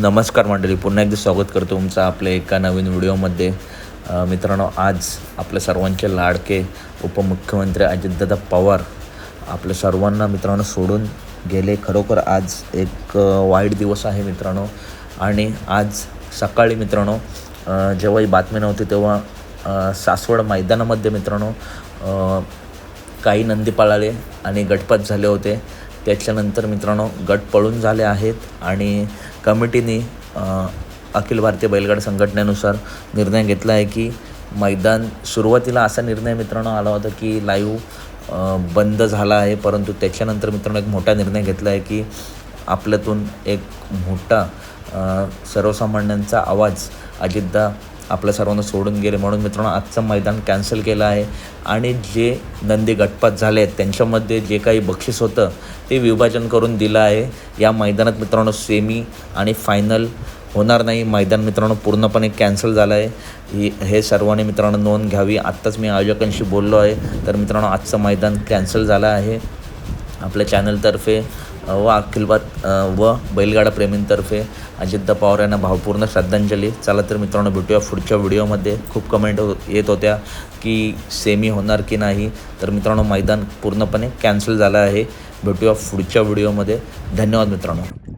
नमस्कार मंडळी पुन्हा एकदा स्वागत करतो तुमचं आपल्या एका नवीन व्हिडिओमध्ये. मित्रांनो आज आपल्या सर्वांचे लाडके उपमुख्यमंत्री अजितदादा पवार आपल्या सर्वांना मित्रांनो सोडून गेले. खरोखर आज एक वाईट दिवस आहे मित्रांनो. आणि आज सकाळी मित्रांनो जेव्हा ही बातमी नव्हती तेव्हा सासवड मैदानामध्ये मित्रांनो काही नंदी पळाले आणि गटपात झाले होते. त्याच्यानंतर मित्रांनो गट पळून झाले आहेत आणि कमिटीने अखिल भारतीय बैलगाडा संघटनेनुसार निर्णय घेतला आहे की मैदान सुरुवातीला असा निर्णय मित्रांनो आला होता की लाईव्ह बंद झाला आहे. परंतु त्याच्यानंतर मित्रांनो एक मोठा निर्णय घेतला आहे की आपल्यातून एक मोठा सर्वसामान्यांचा आवाज अजितदा आपल्या सर्वांना सोडून गेले. म्हणून मित्रांनो आजचं मैदान कॅन्सल केलं आहे. आणि जे नंदी गटपात झाले आहेत त्यांच्यामध्ये जे काही बक्षीस होतं ते विभाजन करून दिलं आहे. या मैदानात मित्रांनो सेमी आणि फायनल होणार नाही. मैदान मित्रांनो पूर्णपणे कॅन्सल झालं आहे. हे सर्वांनी मित्रांनो नोंद घ्यावी. आत्ताच मी आयोजकांशी बोललो आहे. तर मित्रांनो आजचं मैदान कॅन्सल झालं आहे. आपल्या चॅनलतर्फे व अखिलबात व बैलगाडा प्रेमींतर्फे अजितदा पवार यांना भावपूर्ण श्रद्धांजली. चला तर मित्रांनो भेटूया पुढच्या व्हिडिओमध्ये. खूप कमेंट हो येत होत्या की सेमी होणार की नाही. तर मित्रांनो मैदान पूर्णपणे कॅन्सल झालं आहे. भेटूया पुढच्या व्हिडिओमध्ये. धन्यवाद मित्रांनो.